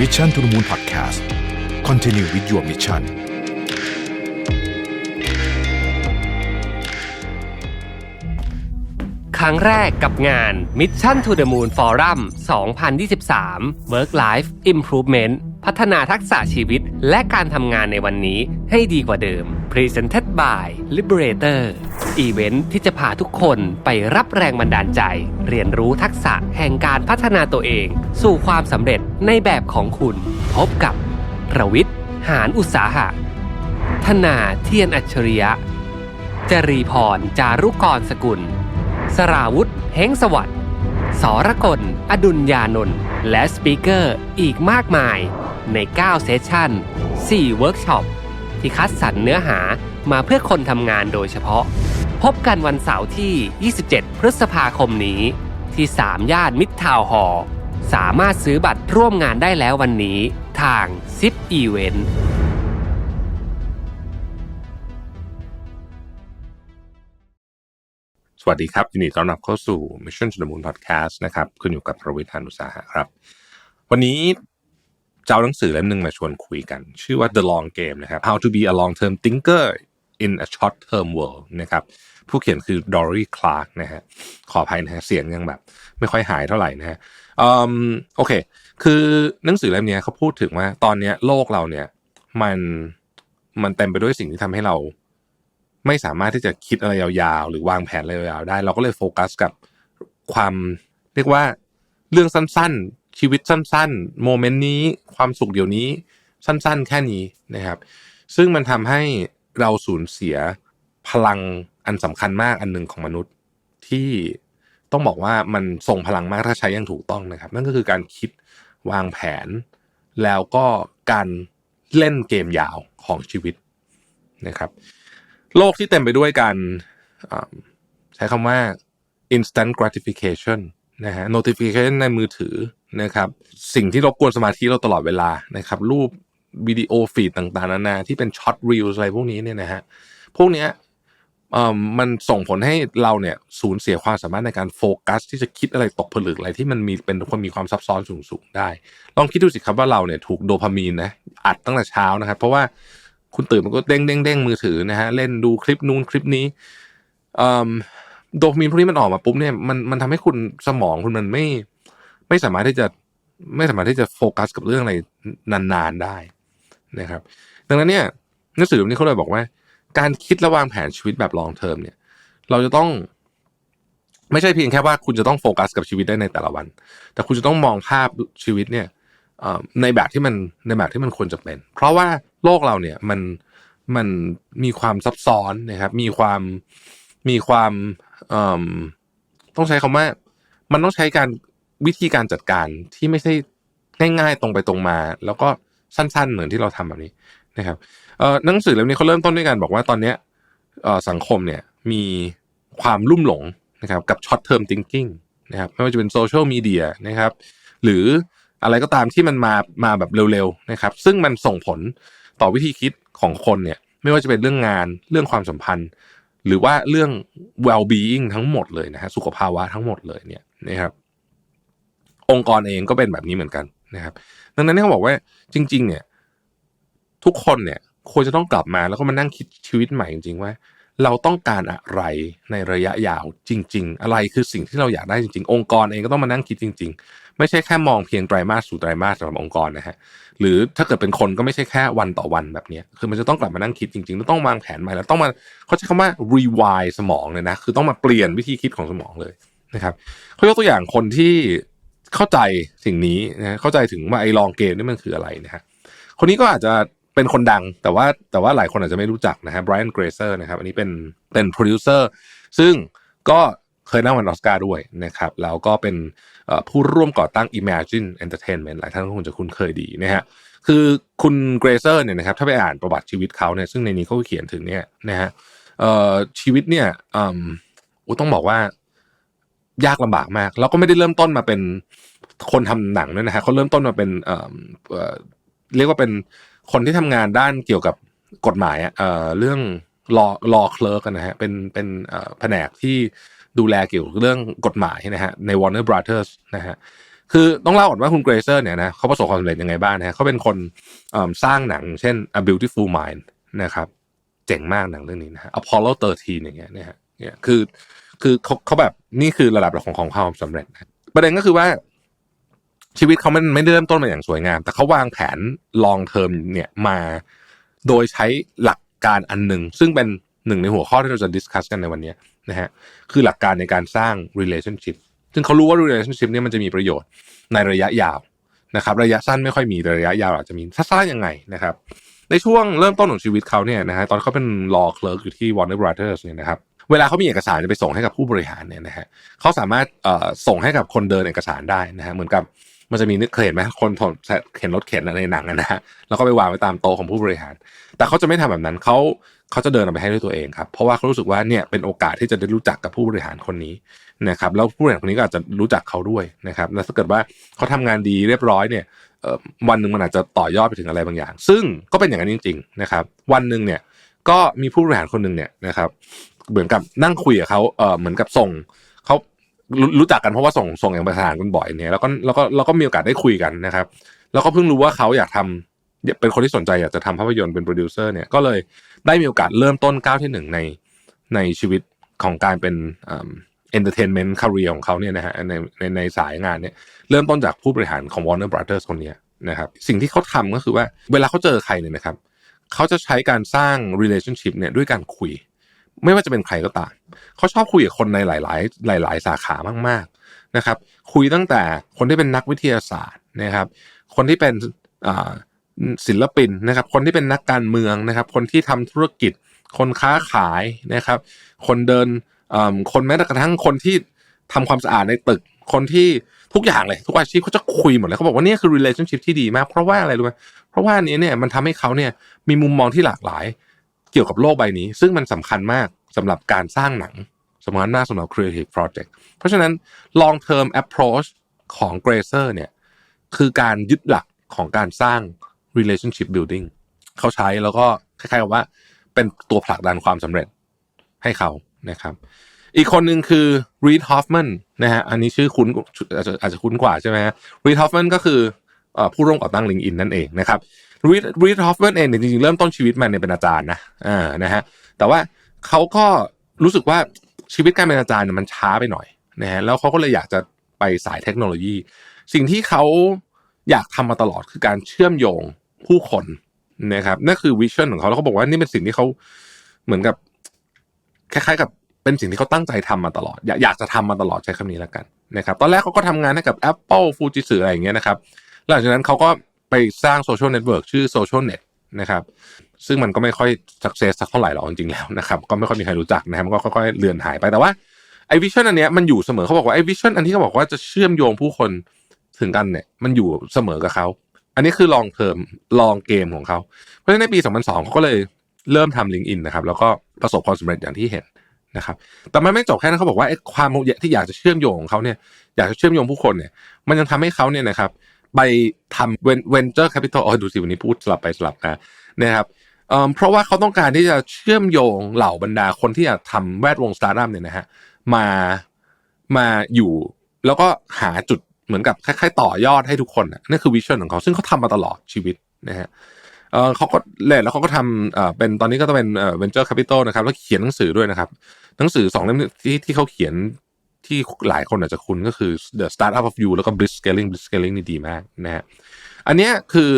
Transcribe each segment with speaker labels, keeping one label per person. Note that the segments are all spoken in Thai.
Speaker 1: มิชชั่นทุลมูลพอดแคสต์คอนเทนิววิดีโอมิชชั่น
Speaker 2: ครั้งแรกกับงาน Mission to the Moon Forum 2023 Work Life Improvement พัฒนาทักษะชีวิตและการทำงานในวันนี้ให้ดีกว่าเดิม Presented by Liberator อีเวนท์ที่จะพาทุกคนไปรับแรงบันดาลใจ เรียนรู้ทักษะแห่งการพัฒนาตัวเอง สู่ความสำเร็จในแบบของคุณ พบกับประวิทย์หารอุตสาหะ ธนาเทียนอัจฉริยะ จรีพร จารุกรสกุล สราวุธเฮงสวัสดิ์สรกล อดุลยานนท์และสปีกเกอร์อีกมากมายใน 9 เซสชั่น 4 เวิร์กช็อปที่คัดสรรเนื้อหามาเพื่อคนทำงานโดยเฉพาะ พบกันวันเสาร์ที่ 27 พฤษภาคมนี้ ที่ 3 ย่านมิตรทาวน์ฮอสามารถซื้อบัตรร่วมงานได้แล้ววันนี้ ทาง ZIP Event
Speaker 3: สวัสดีครับ ยินดีต้อนรับเข้าสู่ Mission to the Moon Podcast นะครับคุณอยู่กับประวิทยานุสาหะครับ วันนี้เจะเอาหนังสือเล่มหนึ่งมาชวนคุยกัน ชื่อว่า The Long Game นะครับ How to be a long term thinker in a short term world นะครับผู้เขียนคือ Dory Clark นะฮะขออภัยนะฮะเสียงยังแบบ ไม่ค่อยหายเท่าไหร่นะฮะอืมโอเค คือหนังสือเล่มนี้เขาพูดถึงว่าตอนนี้โลกเราเนี่ย มันมันเต็มไปด้วยสิ่งที่ทำให้เรา ไม่สามารถที่จะคิดอะไรยาวๆ หรือวางแผนอะไรยาวๆได้ เราก็เลยโฟกัสกับความเรียกว่าเรื่องสั้นๆ ชีวิตสั้นๆ โมเมนต์นี้ความสุขเดี๋ยวนี้สั้นๆ แค่นี้นะครับ ซึ่งมันทำให้ เราสูญเสียพลังอันสำคัญมากอันหนึ่งของมนุษย์ที่ต้องบอกว่ามันส่งพลังมากถ้าใช้อย่างถูกต้องนะครับ นั่นก็คือการคิดวางแผน แล้วก็การเล่นเกมยาวของชีวิตนะครับ โลกที่เต็มไปด้วยการใช้คำว่า instant gratification นะฮะ notification ในมือถือนะครับ สิ่งที่รบกวนสมาธิเราตลอดเวลานะครับ รูป วิดีโอฟีดต่างๆนานาที่เป็นช็อตรีลอะไรพวกนี้เนี่ยนะฮะพวกเนี้ยมันส่งผลให้เราเนี่ยสูญเสียความสามารถในการโฟกัส ที่จะคิดอะไรตกผลึกอะไรที่มันมีเป็นคนมีความซับซ้อนสูงๆได้ ลองคิดดูสิครับว่าเราเนี่ยถูกโดพามีนนะอัดตั้งแต่เช้านะครับ เพราะว่าคุณตื่นมันก็เด้งเด้งเด้งมือถือนะฮะเล่นดูคลิปนู้นคลิปนี้โดพามีนพวกนี้มันออกมาปุ๊บเนี่ยมันมันทำให้คุณสมองคุณมันไม่ไม่สามารถที่จะไม่สามารถที่จะโฟกัสกับเรื่องอะไรนานๆได้ นะครับ ดังนั้นเนี่ยหนังสือเล่มนี้เขาเลยบอกว่า การคิดและวางแผนชีวิตแบบ long term เนี่ย เราจะต้อง ไม่ใช่เพียงแค่ว่าคุณจะต้องโฟกัสกับชีวิตได้ในแต่ละวัน แต่คุณจะต้องมองภาพชีวิตเนี่ยในแบบที่มันในแบบที่มันควรจะเป็น เพราะว่าโลกเราเนี่ยมันมันมีความซับซ้อนนะครับ มีความมีความต้องใช้คำว่า มันต้องใช้การวิธีการจัดการที่ไม่ใช่ง่ายๆตรงไปตรงมา แล้วก็ สั้น ๆ เหมือนที่เราทำแบบนี้นะครับเอ่อหนังสือเล่มนี้เขาเริ่มต้นด้วยกันบอกว่าตอนเนี้ยเอ่อสังคมเนี่ยมีความลุ่มหลงนะครับกับ short term thinking นะครับไม่ว่าจะเป็นโซเชียลมีเดียนะครับหรืออะไรก็ตามที่มันมามาแบบเร็วๆนะครับ ซึ่งมันส่งผลต่อวิธีคิดของคนเนี่ยไม่ว่าจะเป็นเรื่องงานเรื่องความสัมพันธ์ หรือว่าเรื่อง well being ทั้งหมดเลยนะฮะสุขภาวะทั้งหมดเลยเนี่ยนะครับองค์กรเองก็เป็นแบบนี้เหมือนกัน นะครับ ดังนั้นเขาบอกว่าจริง ๆ เนี่ย ทุกคนเนี่ยควรจะต้องกลับมาแล้วก็มานั่งคิดชีวิตใหม่จริงๆว่า เราต้องการอะไรในระยะยาวจริง ๆ อะไรคือสิ่งที่เราอยากได้จริง ๆ องค์กรเองก็ต้องมานั่งคิดจริง ๆ ไม่ใช่แค่มองเพียงไตรมาสสู่ไตรมาสสำหรับองค์กรนะฮะหรือถ้าเกิดเป็นคนก็ไม่ใช่แค่วันต่อวันแบบนี้คือมันจะต้องกลับมานั่งคิดจริงๆแล้วต้องวางแผนใหม่แล้วต้องมาเขาใช้คำว่า rewire สมองเลยนะคือต้องมาเปลี่ยนวิธีคิดของสมองเลยนะครับเขายกตัวอย่างคนที่ เข้าใจสิ่งนี้นะเข้าใจถึงว่าไอ้ลองเกมนี่มันคืออะไรนะฮะคนนี้ก็อาจจะเป็นคนดังแต่ว่าแต่ว่าหลายคนอาจจะไม่รู้จักนะฮะไบรอันเกรเซอร์นะครับอันนี้เป็นเป็นโปรดิวเซอร์ซึ่งก็เคยนั่งวันออสการ์ด้วยนะครับแล้วก็เป็นผู้ร่วมก่อตั้ง Imagine Entertainment หลายท่านก็คงจะคุ้นเคยดีนะฮะคือคุณเกรเซอร์เนี่ยนะครับถ้าไปอ่านประวัติชีวิตเขาเนี่ยซึ่งในนี้เขาเขียนถึงเนี่ยนะฮะชีวิตเนี่ยอืมโอ้ต้องบอกว่า ยากลำบากมาก แล้วก็ไม่ได้เริ่มต้นมาเป็นคนทำหนังด้วยนะฮะเขาเริ่มต้นมาเป็นเอ่อเรียกว่าเป็นคนที่ทำงานด้านเกี่ยวกับกฎหมายเอ่อเรื่องรอรอเคลร์กนะฮะเป็นเป็นแผนกที่ดูแลเกี่ยวกับเรื่องกฎหมายนะฮะใน Warner Brothers นะฮะคือต้องเล่าก่อนว่าคุณเกรเซอร์เนี่ยนะเขาประสบความสำเร็จยังไงบ้างนะฮะเขาเป็นคนสร้างหนัง เช่น A Beautiful Mind นะครับ เจ๋งมากหนังเรื่องนี้นะฮะ Apollo 13อย่างเงี้ยนะฮะเนี่ยคือ คือเขาเขาแบบนี่คือระดับของของความสำเร็จนะประเด็นก็คือว่า ชีวิตเขามันไม่ได้เริ่มต้นมาอย่างสวยงาม แต่เขาวางแผน long term เนี่ยมาโดยใช้หลักการอันหนึ่งซึ่งเป็นหนึ่งในหัวข้อที่เราจะ discuss กันในวันนี้นะฮะคือหลักการในการสร้าง relationship ซึ่งเขารู้ว่า relationship เนี่ยมันจะมีประโยชน์ในระยะยาวนะครับ ระยะสั้นไม่ค่อยมีแต่ระยะยาวอาจจะมีถ้าสั้นยังไงนะครับ ในช่วงเริ่มต้นของชีวิตเขาเนี่ยนะฮะตอนเขาเป็น law clerk อยู่ที่ Warner Brothers เนี่ยนะครับ เวลาเขามีเอกสารจะไปส่งให้กับผู้บริหารเนี่ยนะฮะเขาสามารถส่งให้กับคนเดินเอกสารได้นะฮะเหมือนกับมันจะมีนึกเคยเห็นไหมคนถเข็นรถเข็นในหนังนะฮะแล้วก็ไปวางไว้ตามโต๊ะของผู้บริหาร แต่เขาจะไม่ทำแบบนั้นเขาเขาจะเดินออกไปให้ด้วยตัวเองครับเพราะว่าเขารู้สึกว่าเนี่ยเป็นโอกาสที่จะได้รู้จักกับผู้บริหารคนนี้นะครับแล้วผู้บริหารคนนี้ก็อาจจะรู้จักเขาด้วยนะครับแล้วถ้าเกิดว่าเขาทำงานดีเรียบร้อยเนี่ยเอ่อวันหนึ่งมันอาจจะต่อยอดไปถึงอะไรบางอย่าง ซึ่งก็เป็นอย่างนั้นจริง ๆ นะครับ วันหนึ่งเนี่ยก็มีผู้บริหารคนหนึ่งเนี่ยนะครับ เหมือนกับนั่งคุยกับเขาเออเหมือนกับส่งเขารู้จักกันเพราะว่าส่งส่งอกสารกันบ่อยเนี่ยแล้วก็แล้วก็แล้วก็มีโอกาสได้คุยกันนะครับ แล้วก็เพิ่งรู้ว่าเขาอยากทำเป็นคนที่สนใจอยากจะทำภาพยนตร์เป็นโปรดิวเซอร์เนี่ยก็เลยได้มีโอกาสเริ่มต้นก้าวที่หนึ่งในในชีวิตของการเป็นเอ็นเตอร์เทนเมนต์คาเรียของเขาเนี่ยนะฮะในในในสายงานเนี่ยเริ่มต้นจากผู้บริหารของ Warner Brothers คนเนี้ยนะครับสิ่งที่เขาทำก็คือว่าเวลาเขาเจอใครเนี่ยนะครับเขาจะใช้การสร้าง relationship เนี่ยด้วยการคุย ไม่ว่าจะเป็นใครก็ตามเขาชอบคุยกับคนในหลาย ๆ หลาย ๆ สาขามากๆนะครับ คุยตั้งแต่คนที่เป็นนักวิทยาศาสตร์นะครับ คนที่เป็นศิลปินนะครับ คนที่เป็นนักการเมืองนะครับ คนที่ทำธุรกิจ คนค้าขายนะครับ คนเดินคนแม้กระทั่งคนที่ทำความสะอาดในตึก คนที่ทุกอย่างเลย ทุกอาชีพเขาจะคุยหมดเลยเขาบอกว่านี่คือ relationship ที่ดีมาก เพราะว่าอะไรรู้ไหมเพราะว่านี้เนี่ยมันทำให้เขาเนี่ยมีมุมมองที่หลากหลาย เกี่ยวกับโลกใบนี้ ซึ่งมันสำคัญมากสำหรับการสร้างหนังสำคัญมากสำหรับ creative project เพราะฉะนั้น long term approach ของ Grazer เนี่ยคือการยึดหลักของการสร้าง relationship building เขาใช้แล้วก็คล้ายๆกับว่า เป็นตัวผลักดันความสำเร็จให้เขานะครับ อีกคนหนึ่งคือ Reed Hoffman นะฮะอันนี้ชื่อคุ้นอาจจะอาจจะคุ้นกว่าใช่ไหมฮะ Reed Hoffman ก็คือเอ่อผู้ร่วมก่อตั้ง LinkedIn นั่นเองนะครับ Reed Reed Hoffman เองเนี่ยจริงๆ เริ่มต้นชีวิตมันเนี่ยเป็นอาจารย์นะอ่านะฮะแต่ว่าเขาก็รู้สึกว่าชีวิตการเป็นอาจารย์เนี่ยมันช้าไปหน่อยนะฮะแล้วเขาก็เลยอยากจะไปสายเทคโนโลยี สิ่งที่เขาอยากทำมาตลอดคือการเชื่อมโยงผู้คนนะครับนั่นคือวิชั่นของเขาแล้วเขาบอกว่านี่เป็นสิ่งที่เขาเหมือนกับ คล้าย ๆ กับเป็นสิ่งที่เขาตั้งใจทำมาตลอด อยากอยากจะทำมาตลอดใช้คำนี้แล้วกันนะครับ ตอนแรกเขาก็ทำงานให้กับ Apple Fujitsu อะไรอย่างเงี้ยนะครับหลังจากนั้นเขาก็ ไปสร้างโซเชียลเน็ตเวิร์กชื่อ Social Net นะครับซึ่งมันก็ไม่ค่อยสักเซสสักเท่าไหร่หรอกจริงๆแล้วนะครับก็ไม่ค่อยมีใครรู้จักนะครับมันก็ค่อยๆเลือนหายไปแต่ว่าไอ้วิชั่นอันเนี้ยมันอยู่เสมอเขาบอกว่าไอ้วิชั่นอันที่เขาบอกว่าจะเชื่อมโยงผู้คนถึงกันเนี่ยมันอยู่เสมอกับเขาอันนี้คือลองเทอมลองเกมของเขาเพราะฉะนั้นในปี 2002เขาก็เลยเริ่มทำลิงก์อินนะครับแล้วก็ประสบความสำเร็จอย่างที่เห็นนะครับแต่มันไม่จบแค่นั้นเขาบอกว่าไอ้ความที่อยากจะเชื่อมโยงของเขาเนี่ยอยากจะเชื่อมโยงผู้คนเนี่ยมันยังทำให้เขาเนี่ยนะครับ ไปทำ venture capital อ๋อดูสิวันนี้พูดสลับไปสลับมานะครับเพราะว่าเขาต้องการที่จะเชื่อมโยงเหล่าบรรดาคนที่อยากทำแวดวงสตาร์ทอัพเนี่ยนะฮะมามาอยู่แล้วก็หาจุดเหมือนกับคล้ายๆต่อยอดให้ทุกคนน่ะนั่นคือวิชั่นของเขาซึ่งเขาทำมาตลอดชีวิตนะฮะเขาก็เล่แล้วเขาก็ทำเป็นตอนนี้ก็จะเป็นเอ่อ venture capital นะครับแล้วเขียนหนังสือด้วยนะครับ หนังสือสองเล่มที่ที่เขาเขียน ที่หลายคนอาจจะคุ้นก็คือ the startup of you แล้วก็ bliss scaling bliss scaling นี่ดีมากนะฮะอันเนี้ยคือ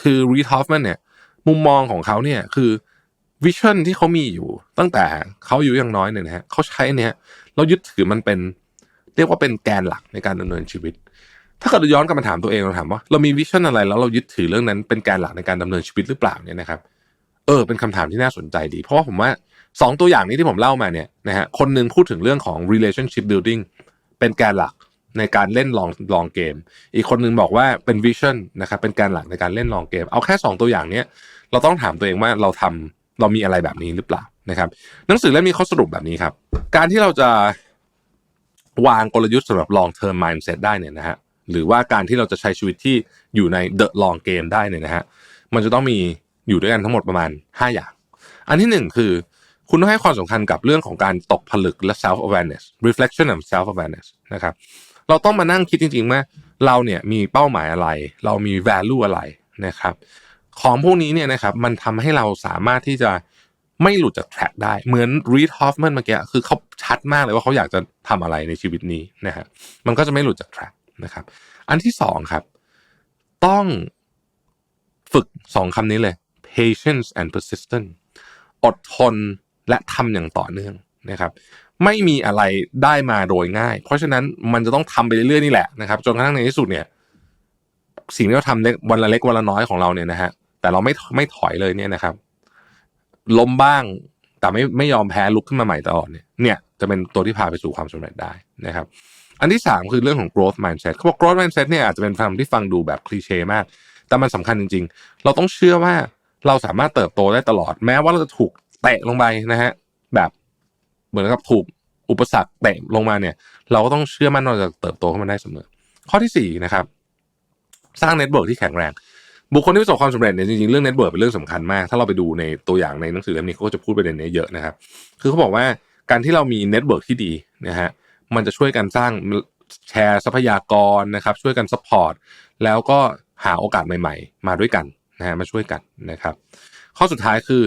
Speaker 3: คือ Reed Hoffman เนี่ย มุมมองของเขาเนี่ยคือวิชั่นที่เขามีอยู่ตั้งแต่เขาอยู่ยังน้อยเนี่ยนะฮะเขาใช้อันเนี้ยเรายึดถือมันเป็น เรียกว่าเป็นแกนหลักในการดำเนินชีวิต ถ้าเกิดย้อนกลับมาถามตัวเองเราถามว่าเรามีวิชั่นอะไรแล้วเรายึดถือเรื่องนั้นเป็นแกนหลักในการดำเนินชีวิตหรือเปล่าเนี่ยนะครับ เออ เป็นคำถามที่น่าสนใจดี เพราะผมว่า สองตัวอย่างนี้ที่ผมเล่ามาเนี่ยนะฮะคนหนึ่งพูดถึงเรื่องของ relationship building เป็นแกนหลักในการเล่นลองลองเกม อีกคนหนึ่งบอกว่าเป็น vision นะครับเป็นแกนหลักในการเล่นลองเกม เอาแค่สองตัวอย่างเนี้ยเราต้องถามตัวเองว่าเราทำเรามีอะไรแบบนี้หรือเปล่านะครับ หนังสือเล่มนี้เขาสรุปแบบนี้ครับ การที่เราจะวางกลยุทธ์สำหรับ long term mindset ได้เนี่ยนะฮะหรือว่าการที่เราจะใช้ชีวิตที่อยู่ใน the long game ได้เนี่ยนะฮะมันจะต้องมีอยู่ด้วยกันทั้งหมดประมาณ 5 อย่าง อันที่หนึ่งคือ คุณต้องให้ความสำคัญกับเรื่องของการตกผลึกและ self awareness reflection and self awareness นะครับเราต้องมานั่งคิดจริงๆว่าเราเนี่ยมีเป้าหมายอะไร เรามี value อะไรนะครับของพวกนี้เนี่ยนะครับมันทำให้เราสามารถที่จะไม่หลุดจากแทร็กได้เหมือน Reed Hoffman เมื่อกี้คือเขาชัดมากเลยว่าเขาอยากจะทำอะไรในชีวิตนี้นะฮะมันก็จะไม่หลุดจากแทร็กนะครับอันที่สองครับต้องฝึกสองคำนี้เลย patience and persistence อดทน และทำอย่างต่อเนื่องนะครับ ไม่มีอะไรได้มาโดยง่าย เพราะฉะนั้นมันจะต้องทำไปเรื่อยๆนี่แหละนะครับ จนกระทั่งในที่สุดเนี่ย สิ่งที่เราทำเล็กวันละเล็กวันละน้อยของเราเนี่ยนะฮะแต่เราไม่ไม่ถอยเลยเนี่ยนะครับล้มบ้างแต่ไม่ไม่ยอมแพ้ลุกขึ้นมาใหม่ตลอดเนี่ยเนี่ยจะเป็นตัวที่พาไปสู่ความสำเร็จได้นะครับ อันที่สามคือเรื่องของ growth mindset เขาบอก growth mindset เนี่ยอาจจะเป็นคำที่ฟังดูแบบคลีเช่มาก แต่มันสำคัญจริง ๆ เราต้องเชื่อว่าเราสามารถเติบโตได้ตลอด แม้ว่าเราจะถูก เตะลงไปนะฮะแบบเหมือนกับถูกอุปสรรคเตะลงมาเนี่ย เราก็ต้องเชื่อมั่นว่าจะเติบโตขึ้นมาได้เสมอ ข้อที่สี่นะครับ สร้างเน็ตเวิร์กที่แข็งแรง บุคคลที่ประสบความสำเร็จเนี่ยจริงๆเรื่องเน็ตเวิร์กเป็นเรื่องสำคัญมาก ถ้าเราไปดูในตัวอย่างในหนังสือเล่มนี้เขาก็จะพูดประเด็นนี้เยอะนะครับ คือเขาบอกว่าการที่เรามีเน็ตเวิร์กที่ดีนะฮะมันจะช่วยกันสร้างแชร์ทรัพยากรนะครับ ช่วยกันซัพพอร์ตแล้วก็หาโอกาสใหม่ ๆ มาด้วยกันนะฮะมาช่วยกันนะครับ ข้อสุดท้ายคือ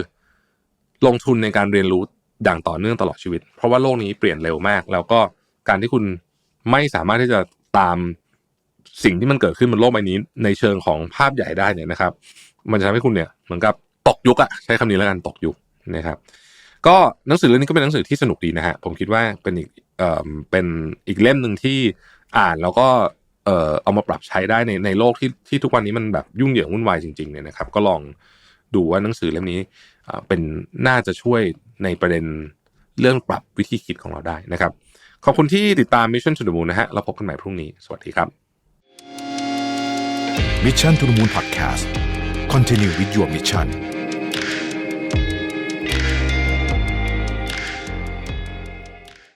Speaker 3: ลงทุนในการเรียนรู้อย่างต่อเนื่องตลอดชีวิต เพราะว่าโลกนี้เปลี่ยนเร็วมาก แล้วก็การที่คุณไม่สามารถที่จะตามสิ่งที่มันเกิดขึ้นบนโลกใบนี้ในเชิงของภาพใหญ่ได้เนี่ยนะครับ มันจะทำให้คุณเนี่ยเหมือนกับตกยุคอะใช้คำนี้แล้วกันตกยุคนะครับ ก็หนังสือเล่มนี้ก็เป็นหนังสือที่สนุกดีนะฮะผมคิดว่าเป็นอีกเอ่อเป็นอีกเล่มหนึ่งที่อ่านแล้วก็เอ่อเอามาปรับใช้ได้ในในโลกที่ที่ทุกวันนี้มันแบบยุ่งเหยิงวุ่นวายจริงๆเนี่ยนะครับ ก็ลอง ดูว่าหนังสือเล่มนี้เป็นน่าจะช่วยในประเด็นเรื่องปรับวิธีคิดของเราได้นะครับ ขอบคุณที่ติดตาม Mission to the Moon นะฮะเราพบกันใหม่พรุ่งนี้ สวัสดีครับ
Speaker 1: Mission to the Moon Podcast Continue with your mission